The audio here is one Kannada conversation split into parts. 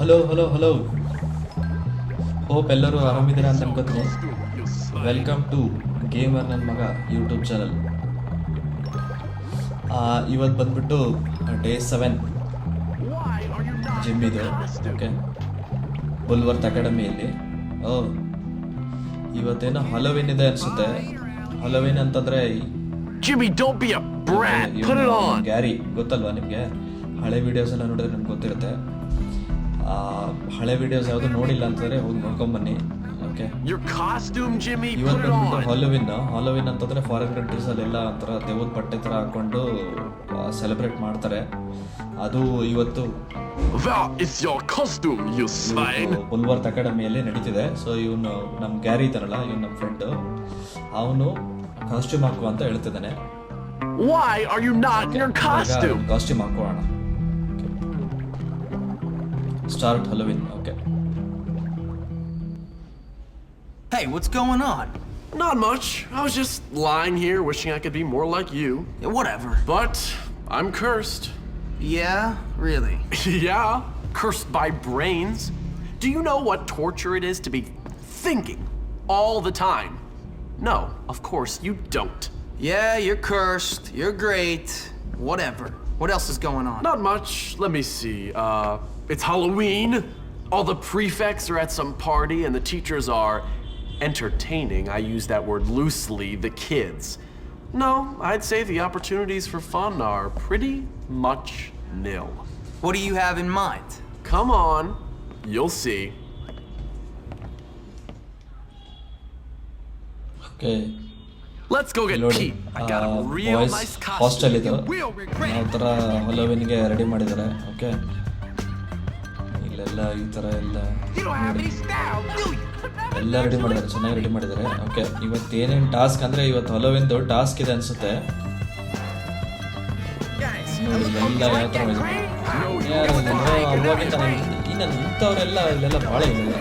ಹಲೋ ಹಲೋ ಹಲೋ ಹೋಪ್ ಎಲ್ಲರೂ ಆರಾಮಿದ್ದೀರಾ ಅಂತ ಅನ್ಕೋತೀನಿ. ವೆಲ್ಕಮ್ ಟು ಗೇಮರ್ ನನ್ನ ಮಗ ಯೂಟ್ಯೂಬ್ ಚಾನಲ್ ಇವತ್ತು ಬಂದ್ಬಿಟ್ಟು ಡೇ ಸೆವೆನ್ ಜಿಮ್ ಇದು. ಓಕೆ ಬುಲ್ವರ್ತ್ ಅಕಾಡೆಮಿಯಲ್ಲಿ ಓ ಇವತ್ತೇನೋ ಹಲೋವಿನ್ ಇದೆ ಅನಿಸುತ್ತೆ. ಹಲೋವಿನ್ ಅಂತಂದರೆ. ಗ್ಯಾರಿ ಗೊತ್ತಲ್ವಾ ನಿಮಗೆ? ಹಳೆ ವಿಡಿಯೋಸ್ ಎಲ್ಲ ನೋಡಿದ್ರೆ ನಿಮ್ಗೆ ಗೊತ್ತಿರುತ್ತೆ. ಹಳೆ ವಿಡಿಯೋಸ್ ಯಾವುದು ನೋಡಿಲ್ಲ ಅಂತಾರೆ ಹೋಗಿ ನೋಡ್ಕೊಂಬನ್ನಿ ಓಕೆ ಇವತ್ತು ಬಂದ್ಬಿಟ್ಟು. ಹಾಲೋವಿನ್ ಹಾಲೋವಿನ್ ಅಂತಂದ್ರೆ ಫಾರಿನ್ ಕಂಟ್ರೀಸ್ ಅಲ್ಲೆಲ್ಲ ಒಂಥರ ದೇವದ ಬಟ್ಟೆ ಥರ ಹಾಕೊಂಡು ಸೆಲೆಬ್ರೇಟ್ ಮಾಡ್ತಾರೆ. ಅದು ಇವತ್ತು. Is is costume you swine. Bullworth ಅಕಾಡೆಮಿಯಲ್ಲಿ ನಡೀತಿದೆ. ಸೊ ಇವನು ನಮ್ಮ ಗ್ಯಾರಿ ಇದ್ದಾನಲ್ಲ ಇವನು ನಮ್ಮ ಫ್ರೆಂಡ್ ಅವನು ಕಾಸ್ಟ್ಯೂಮ್ ಹಾಕುವ ಅಂತ ಹೇಳ್ತಿದ್ದಾನೆ. ಯು? ಕಾಸ್ಟ್ಯೂಮ್ ಹಾಕೋಣ. Start Halloween, okay. Hey, what's going on? Not much. I was just lying here wishing I could be more like you. Yeah, whatever. But I'm cursed. Yeah? Really? yeah. Cursed by brains. Do you know what torture it is to be thinking all the time? No, of course you don't. Yeah, you're cursed. You're great. Whatever. What else is going on? Not much. Let me see. Uh, it's Halloween. All the prefects are at some party, and the teachers are entertaining. I use that word loosely, the kids. No, I'd say the opportunities for fun are pretty much nil. What do you have in mind? Come on, you'll see. Okay Let's go get ನೋಡಿ Pete. I got a real boys nice hostel costume. ಇದು You will regret ಯಾವ ಥರ ಹಲೋವಿನ್ಗೆ ರೆಡಿ ಮಾಡಿದ್ದಾರೆ ಓಕೆ ಇಲ್ಲೆಲ್ಲ ಈ ಥರ ಎಲ್ಲ ಎಲ್ಲ ರೆಡಿ ಮಾಡಿದ್ದಾರೆ ಚೆನ್ನಾಗಿ ರೆಡಿ ಮಾಡಿದ್ದಾರೆ. ಓಕೆ ಇವತ್ತು ಏನೇನು ಟಾಸ್ಕ್ ಅಂದರೆ ಇವತ್ತು ಹಲೋವಿಂದು ಟಾಸ್ಕ್ ಇದೆ ಅನಿಸುತ್ತೆ. ಇಲ್ಲೆಲ್ಲ ಯಾವ ಥರ. ಯಾರು ಅವಾಗಿಂದ ಇನ್ನು ಇಂಥವರೆಲ್ಲ ಇಲ್ಲೆಲ್ಲ ಭಾಳ ಇಲ್ಲ.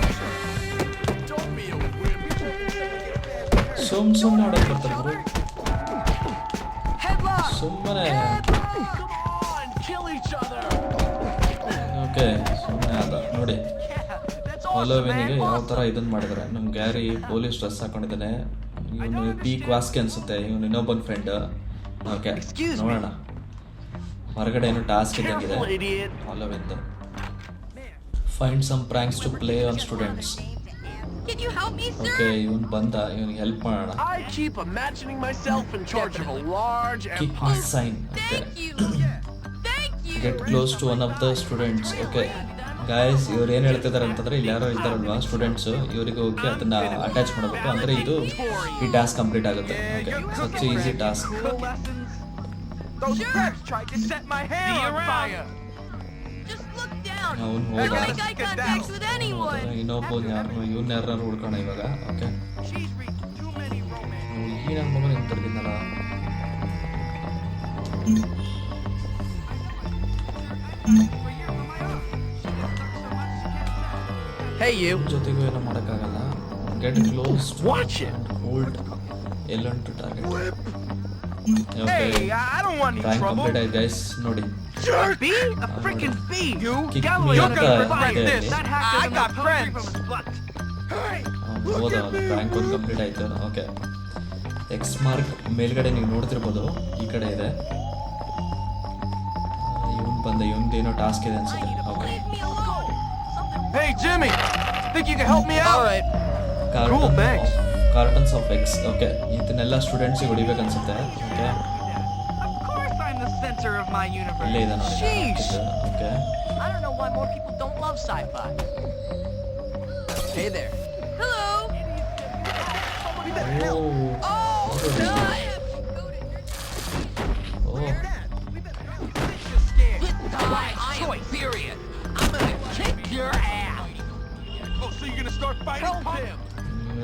ಸುಮ್ ಸುಮ್ಮನೆ ಆಡೋಕೆ ಬರ್ತಾರೆ ಸುಮ್ಮನೆ. ಓಕೆ ಸುಮ್ಮನೆ ಆದ. ನೋಡಿ ಹಲೋವಿನಿಗೆ ಯಾವ ಥರ ಇದನ್ನ ಮಾಡಿದ್ದಾರೆ ನಮ್ಮ ಗ್ಯಾರಿ ಪೊಲೀಸ್ ಡ್ರೆಸ್ ಹಾಕೊಂಡಿದ್ದಾನೆ. ಇವನು ಪೀಕ್ ವಾಸ್ಕೆ ಅನ್ಸುತ್ತೆ. ಇವನು ಇನ್ನೊಬ್ಬನ ಫ್ರೆಂಡ್ ಓಕೆ ನೋಡೋಣ. ಹೊರಗಡೆ ಏನು ಟಾಸ್ಕ್ ಇದ್ದಂಗಿದೆ. Idiot. Find some pranks to play on students? Okay ಇವನು ಬಂದ. ಇವನಿಗೆ ಹೆಲ್ಪ್ ಮಾಡೋಣ. Sign. Get close to one of the students okay guys ಇವ್ರು ಏನು ಹೇಳ್ತಿದಾರೆ ಅಂತಂದ್ರೆ ಇಲ್ಲಿ ಯಾರೋ ಇದ್ದಾರಲ್ವಾ ಸ್ಟೂಡೆಂಟ್ಸ್ ಇವರಿಗೆ ಹೋಗಿ ಅದನ್ನ ಅಟ್ಯಾಚ್ ಮಾಡಬೇಕು. ಅಂದ್ರೆ ಇದು ಈ ಟಾಸ್ಕ್ ಕಂಪ್ಲೀಟ್ ಆಗುತ್ತೆ. Okay such easy task. ಅವನು ಹೋದ. ಇನ್ನೊಬ್ಬ ಯಾರು ಇವನ್ನ ಯಾರು ಹುಡ್ಕೋಣ ಇವಾಗ? ಓಕೆ ಈ ನನ್ನ ಮಗನ ಹಿಂತಿರ್ಗಿದ್ನಲ್ಲ Hey, you. ಜೊತೆಗೂ ಏನೋ ಮಾಡೋಕ್ಕಾಗಲ್ಲ get close Watch it. Hold ಎಲ್ಲೊಂದು to target okay Hey, I don't want any trouble. Complete ಆಯ್ತು ಗೈಸ್ ನೋಡಿ Bee? A freaking bee. You? Kick Get me up from the- me like the- this. the- I, I got friends. ಹೋದ ರ್ಯಾಂಕ್ ಒಂದು ಕಂಪ್ಲೀಟ್ ಆಯಿತು ಓಕೆ ಎಕ್ಸ್ ಮಾರ್ಕ್ ಮೇಲ್ಗಡೆ ನೀವು ನೋಡ್ತಿರ್ಬೋದು ಈ ಕಡೆ ಇದೆ ಇವನ್ ಬಂದ ಇವನ್ದು ಏನೋ ಟಾಸ್ಕ್ ಇದೆ ಅನ್ಸುತ್ತೆ okay Hey, Jimmy. Think you can help me out? All right. Cool, thanks. Cartons of X okay ಇದನ್ನೆಲ್ಲ ಸ್ಟೂಡೆಂಟ್ಸಿಗೆ ಹೊಡಿಬೇಕು ಅನ್ಸುತ್ತೆ okay Of course I'm the center of my universe. ಇಲ್ಲೇ ಇದೆ Sheesh. ನೋಡಿ okay I don't know why more people don't love sci-fi. Hey there. Hello. Oh Oh, God.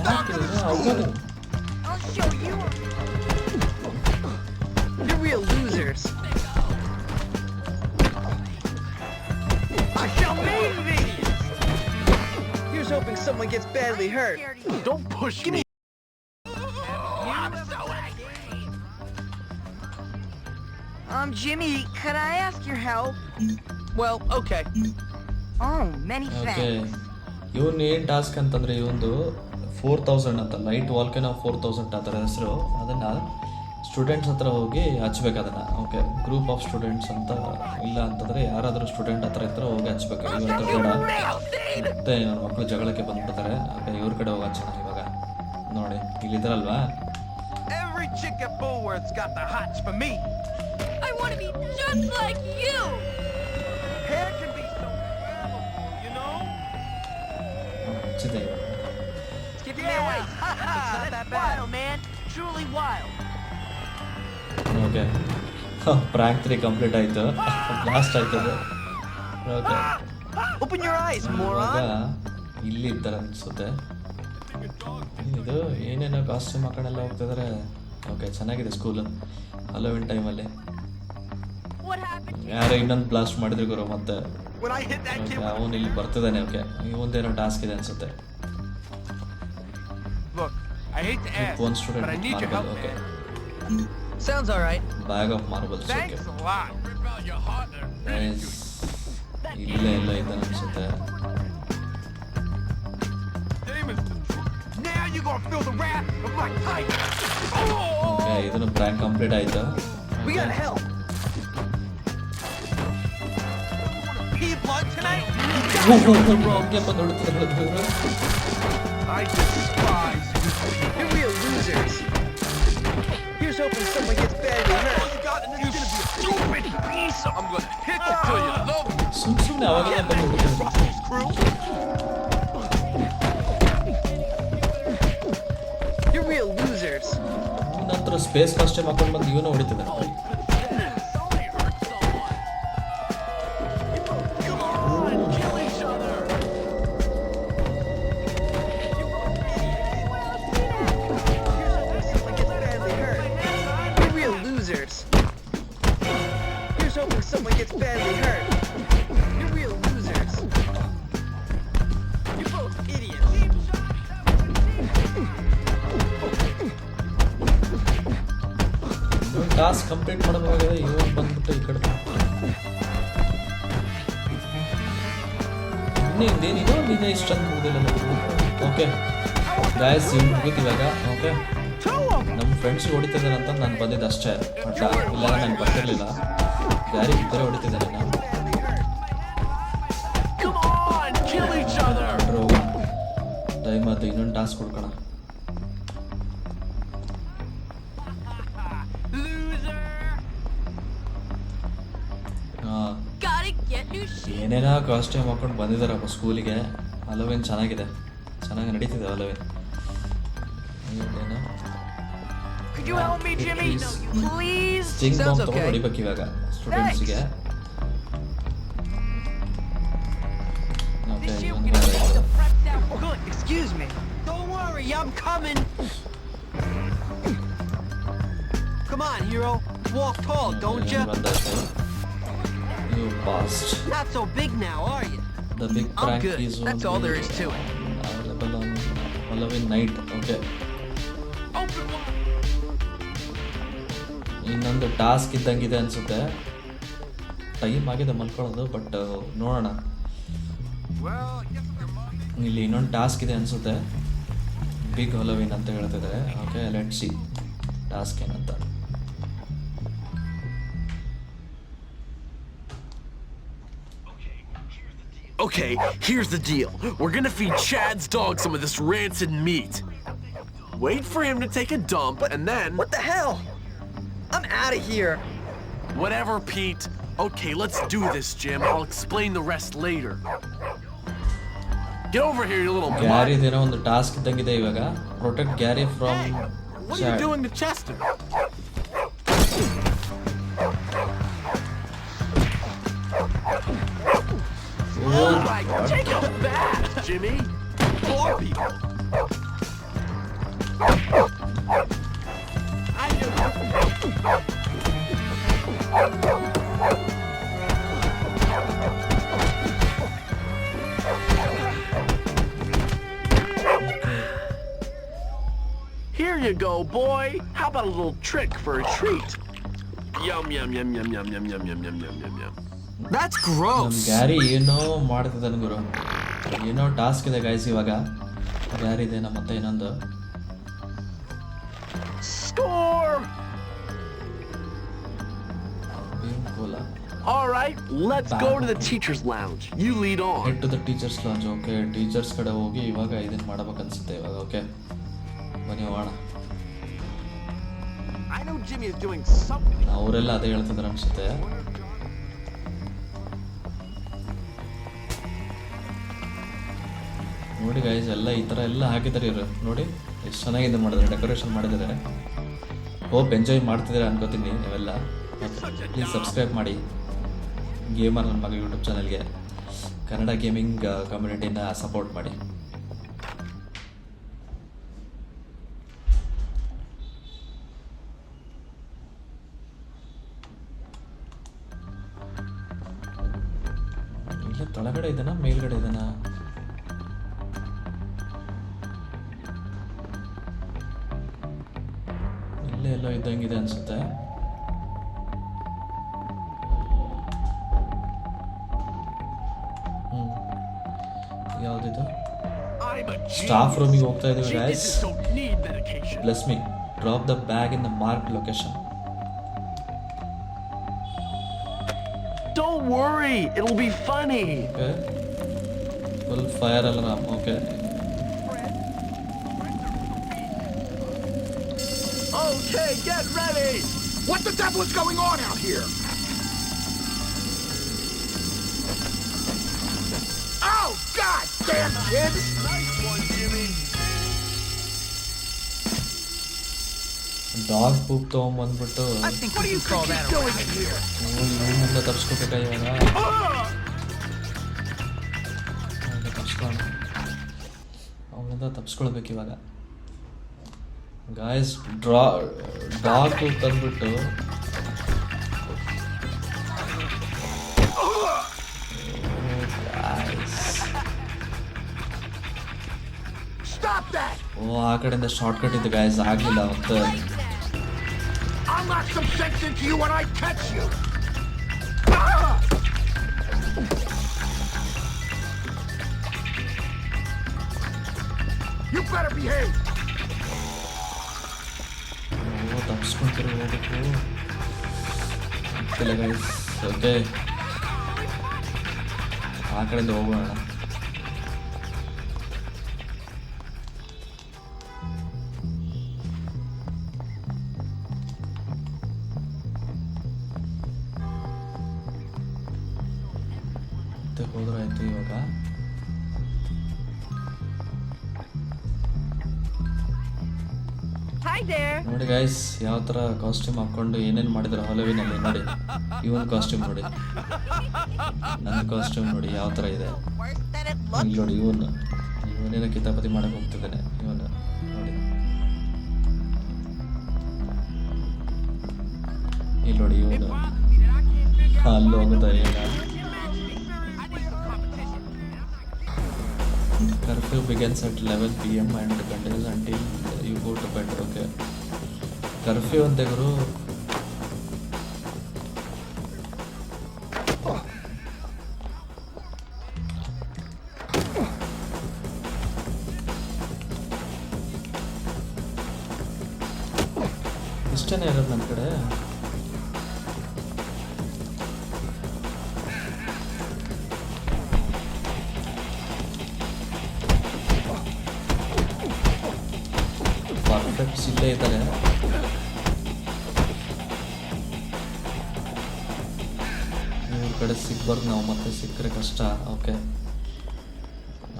ಯಾಕೆ ಇದು ಅವ್ಗದು? I'll show you. You're real losers. I shall maim thee! Here's hoping someone gets badly hurt. Don't push me. I'm so angry. Um, Jimmy, could I ask your help? Well, okay. Oh, many okay thanks. ಇವನ್ ಏನ್ ಟಾಸ್ಕ್ ಅಂತಂದ್ರೆ ಇವಂದು ಫೋರ್ ತೌಸಂಡ್ ಅಂತ ಲೈಟ್ ವಾಲ್ಕೆನೋ ಫೋರ್ ತೌಸಂಡ್ ಆ ಥರ ಹೆಸರು. ಅದನ್ನು ಸ್ಟೂಡೆಂಟ್ಸ್ ಹತ್ರ ಹೋಗಿ ಹಚ್ಬೇಕು ಅದನ್ನು. ಓಕೆ ಗ್ರೂಪ್ ಆಫ್ ಸ್ಟೂಡೆಂಟ್ಸ್ ಅಂತ ಇಲ್ಲ ಅಂತಂದರೆ ಯಾರಾದರೂ ಸ್ಟೂಡೆಂಟ್ ಹತ್ರ ಇದ್ರೆ ಹೋಗಿ ಹಚ್ಬೇಕು. ಇವತ್ತು ಬೇಡ ಮತ್ತೆ ನನ್ನ ಮಕ್ಕಳು ಜಗಳಕ್ಕೆ ಬಂದ್ಬಿಡ್ತಾರೆ. ಓಕೆ ಇವ್ರ ಕಡೆ ಹೋಗಿ ಹಚ್ಚೋಣ ಇವಾಗ. ನೋಡಿ ಇಲ್ಲಿದ್ರಲ್ವಾ? Every chick at Bullworth's got the hots for me. I want to be just like you. Hair can be so flammable, you know? ಹಚ್ಚಿದೆ. ಇವಾಗ Give me away. it's not that bad. Wild, man. Truly wild. Okay prank three complete ಆಯಿತು ಬ್ಲಾಸ್ಟ್ ಆಯ್ತದೆ ಓಕೆ ಓಪನ್ ಯುವರ್ ಐಸ್ ಇವಾಗ ಇಲ್ಲಿ ಇದ್ದಾರೆ ಅನ್ಸುತ್ತೆ. ಇದು ಏನೇನೋ ಕಾಸ್ಟ್ಯೂಮ್ ಹಾಕೊಂಡೆಲ್ಲ ಹೋಗ್ತಿದ್ದಾರೆ ಓಕೆ ಚೆನ್ನಾಗಿದೆ ಸ್ಕೂಲ್ ಹಲೋವಿನ್ ಟೈಮಲ್ಲಿ What ಯಾರೋ ಇನ್ನೊಂದು ಬ್ಲಾಸ್ಟ್ ಮಾಡಿದ್ರು ಗುರು ಮತ್ತೆ. ಅವನು ಇಲ್ಲಿ ಬರ್ತಿದ್ದಾನೆ ಓಕೆ ಇವಂದೇನೋ ಟಾಸ್ಕ್ ಇದೆ ಅನ್ಸುತ್ತೆ. I hate to ask, one student but I need your help, okay man. Sounds all right. Bag of marbles okay Thanks a lot. Rip out your heart there. ಇಲ್ಲೇ ಎಲ್ಲ ಇದ್ದಾನೆ ಅನ್ಸುತ್ತೆ Now you're gonna feel the wrath of my tiger. Okay ಇದನ್ನು ಪ್ರ್ಯಾಂಕ್ ಕಂಪ್ಲೀಟ್ ಆಯ್ತು We gotta help. Pee blood tonight? ಹಂಗೆ ಬಂದು ಹೊಡಿತಿದ್ದಾರೆ ಇವ್ರು. I despise you. You're real losers. Here's hoping someone gets badly hurt. All you got and it's gonna be a stupid piece of- I'm gonna hit you till you love me. ಸುಮ್ ಸುಮ್ಮನೆ ಅವಾಗೆಲ್ಲ ಬಂದು ಹೊಡಿತಿದ್ದಾರೆ Ruffles crew. You're real losers. ನಂತರ ಸ್ಪೇಸ್ ಕಾಸ್ಟ್ಯೂಮ್ ಹಾಕೊಂಡು ಬಂದು ಇವನು ಹೊಡಿತಿದ್ದಾನೆ Task complete ಮಾಡಬೇಕಾಗಿದೆ ಇವ್ರು ಬಂದ್ಬಿಟ್ಟು ಈ ಕಡೆ ಇನ್ನೇನಿದೆ ಇದೆ ಇಷ್ಟೊಂದು ಮುಗಿದಿಲ್ಲ ಓಕೆ ಗಾಯಸ್ ಇವ್ನು ಮುಗಿತಿವಾಗ ಇವಾಗ. ಓಕೆ ನಮ್ಮ ಫ್ರೆಂಡ್ಸ್ ಹೊಡಿತಿದ್ದಾರೆ ಅಂತ ನಾನು ಬಂದಿದ್ದು ಅಷ್ಟೇ. ಬಟ್ ಇಲ್ಲ ನಾನು ಬರ್ತಿರ್ಲಿಲ್ಲ ಗಾರಿ ಇಬ್ಬರೇ ಹೊಡಿತಿದ್ದಾರೆ ನಾನು ಆಯ್ತು. ಇನ್ನೊಂದು ಟಾಸ್ಕ್ ಕೊಡ್ಕೋಣ ಏನೇನೋ ಕಾಸ್ಟ್ಯೂಮ್ ಹಾಕೊಂಡು ಬಂದಿದ್ದಾರಪ್ಪ ಸ್ಕೂಲಿಗೆ ಹಲೋವಿನ್ ಚೆನ್ನಾಗಿದೆ ಚೆನ್ನಾಗಿ ನಡೀತಿದೆ Halloween Could you help me, Jimmy? Please. Please? Sting bomb Sounds ತಗೊಂಡು okay. ಹೊಡಿಬೇಕು ಇವಾಗ ಸ್ಟೂಡೆಂಟ್ಸ್ಗೆ ಓಕೆ This year ಇವನು we're gonna get the preps out. Good, excuse me. Don't worry, I'm coming. Come on, hero. Walk tall, don't you? You past Not so big now, are you? The big I'm good. Is That's all there is to it. Available on Halloween night okay ಇನ್ನೊಂದು ಟಾಸ್ಕ್ ಇದ್ದಂಗಿದೆ ಅನ್ಸುತ್ತೆ. ಟೈಮ್ ಆಗಿದೆ ಮಲ್ಕೊಳ್ಳೋದು ಬಟ್ ನೋಡೋಣ. ಇಲ್ಲಿ ಇನ್ನೊಂದು ಟಾಸ್ಕ್ ಇದೆ ಅನಿಸುತ್ತೆ. ಬಿಗ್ ಹಲೋವಿನ್ ಅಂತ ಹೇಳ್ತಿದ್ದಾರೆ. ಓಕೆ ಲೆಟ್ ಸಿ ಟಾಸ್ಕ್ ಏನಂತ. Okay, here's the deal. We're gonna feed Chad's dog some of this rancid meat. Wait for him to take a dump, and then... What the hell? I'm out of here. Whatever, Pete. Okay, let's do this, Jim. I'll explain the rest later. Get over here, you little Gary, there on the task. Protect Gary from. Hey, what are you doing to Chester? Oh Take a bath, Jimmy. Four people. Here you go, boy. How about a little trick for a treat? Yum yum yum yum yum yum yum yum yum yum yum yum. That's gross. Gary ಏನೋ ಮಾಡ್ತಿದ್ದಾನೆ ಗುರು ಏನೋ ಟಾಸ್ಕ್ ಇದೆ ಗಾಯ್ಸ್ ಇವಾಗ ಗ್ಯಾರಿ ಇದೆ ನಮ್ಮ ಮತ್ತೆ ಇನ್ನೊಂದು Score! ಕೋಲ All right, let's go to the teacher's lounge. You lead on. Head to the teachers lounge okay teachers ಕಡೆ ಹೋಗಿ ಇವಾಗ ಇದನ್ನ ಮಾಡ್ಬೇಕನ್ಸುತ್ತೆ ಇವಾಗ ಓಕೆ ಬನ್ನಿ ಹೋಗೋಣ I know Jimmy is doing something. ಅವರೆಲ್ಲ ಅದೇ ಹೇಳ್ತಿದ್ದಾರೆ ಅನ್ಸುತ್ತೆ ನೋಡಿ ಗೈಸ್ ಎಲ್ಲ ಈ ಥರ ಎಲ್ಲ ಹಾಕಿದ್ದಾರೆ ಇವರು. ನೋಡಿ, ಎಷ್ಟು ಚೆನ್ನಾಗಿದೆ ಮಾಡಿದ್ದಾರೆ ಡೆಕೋರೇಷನ್ ಮಾಡಿದ್ದಾರೆ. ಹೋಪ್ ಎಂಜಾಯ್ ಮಾಡ್ತಿದ್ದಾರೆ ಅನ್ಕೋತೀನಿ ನೀವೆಲ್ಲ. ಪ್ಲೀಸ್ ಸಬ್ಸ್ಕ್ರೈಬ್ ಮಾಡಿ. ಗೇಮರ್ ನನ್ನ ಮಗ ಯೂಟ್ಯೂಬ್ ಚಾನಲ್ಗೆ ಕನ್ನಡ ಗೇಮಿಂಗ್ ಕಮ್ಯುನಿಟಿನ ಸಪೋರ್ಟ್ ಮಾಡಿ. ಇಲ್ಲ ತೊಳಗಡೆ ಇದೆನಾ ಮೇಲ್ಗಡೆ ಇದೆನಾ böyle dengeden zaten. Ya dedi. Star from you okta ediyor guys. Bless me. Drop the bag in the marked location. Don't worry, it'll be funny. Okay. We'll fire alarm. Okay. Okay, get ready! What the devil is going on out here? Oh, god damn kids! Nice one, Jimmy! Dog poop तो मन बटो I think what do you call that doing in here? वो ये मुंडा तब इसको फेंका जाएगा ಅವನಿಂದ ತಪ್ಪಿಸ್ಕೊಳ್ಬೇಕು ಇವಾಗ ಗಾಯಸ್ ಡ್ರಾ ಡಾಕ್ ತಂದ್ಬಿಟ್ಟು ಓ ಆ ಕಡೆಯಿಂದ ಶಾರ್ಟ್ ಕಟ್ when ಗಾಯಸ್ ಆಗಲಿಲ್ಲ ಮತ್ತೆ You better behave! ತಪ್ಪಿಸ್ಕೊತಿರ್ಬೇಕು ಗೊತ್ತಿಲ್ಲ ಗೈಸ್ ಓಕೆ ಆ ಕಡೆಯಿಂದ ಹೋಗೋಣ ಹೋದ್ರಾಯ್ತು ಇವಾಗ ನೋಡಿ ಗೈಸ್ ಯಾವ ತರ ಕಾಸ್ಟ್ಯೂಮ್ ಹಾಕೊಂಡು ಏನೇನು ಮಾಡಿದ್ರು ಹಲವಿನಲ್ಲಿ ನೋಡಿ. ಒಂದು ಕಾಸ್ಟ್ಯೂಮ್ ನೋಡಿ. ನನ್ನ ಕಾಸ್ಟ್ಯೂಮ್ ನೋಡಿ ಯಾವ ತರ ಇದೆ. ನೋಡಿ, ಇವನು, ಇವನೇನೋ ಕಿತಾಪತಿ ಮಾಡಕ್ಕೆ ಹೋಗ್ತಿದ್ದಾನೆ, ಇವನು, ನೋಡಿ. ಇಲ್ಲಿ ನೋಡಿ ಇವನು. ಅಲ್ಲಿ ಹೋಗುತ್ತಾ ಏನ curfew begins at eleven P M and continues until go to curfew ಅಂತ ಇವರು ಇಷ್ಟನೇ ಇರೋದು ನನ್ನ ಕಡೆ. ಇದ್ದಾರೆ ಇವ್ರ ಕಡೆ ಸಿಗ್ಬಾರ್ದು, ನಾವು ಮತ್ತೆ ಸಿಕ್ಕರೆ ಕಷ್ಟ. ಓಕೆ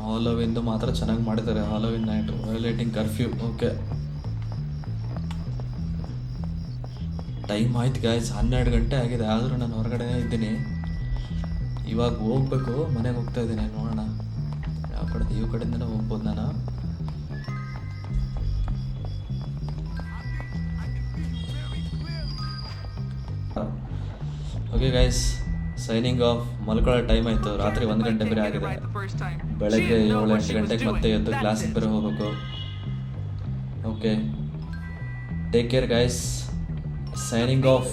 ಹಾಲೋವಿಂದು ಮಾತ್ರ ಚೆನ್ನಾಗಿ ಮಾಡಿದ್ದಾರೆ. Halloween night violating curfew okay time ಆಯ್ತು ಗಾಯ್ಸ್ ಹನ್ನೆರಡು ಗಂಟೆ ಆಗಿದೆ. ಆದರೂ ನಾನು ಹೊರಗಡೆ ಇದ್ದೀನಿ. ಇವಾಗ ಹೋಗ್ಬೇಕು. ಮನೆಗೆ ಹೋಗ್ತಾ ಇದ್ದೀನಿ. ನೋಡೋಣ. ಯಾವ ಕಡೆ ಈ ಕಡೆಯಿಂದನೇ ಹೋಗ್ಬೋದು ನಾನು. ಓಕೆ ಗೈಸ್ ಸೈನಿಂಗ್ ಆಫ್ ಮಲ್ಕೊಳ್ಳೋ ಟೈಮ್ ಆಯಿತು. ರಾತ್ರಿ ಒಂದು ಗಂಟೆ ಬೇರೆ ಆಗಿದೆ. ಬೆಳಗ್ಗೆ ಏಳು ಎಂಟು ಗಂಟೆಗೆ ಮತ್ತೆ ಎದ್ದು ಕ್ಲಾಸಿಗೆ ಬೇರೆ ಹೋಗಬೇಕು. Okay take care guys signing off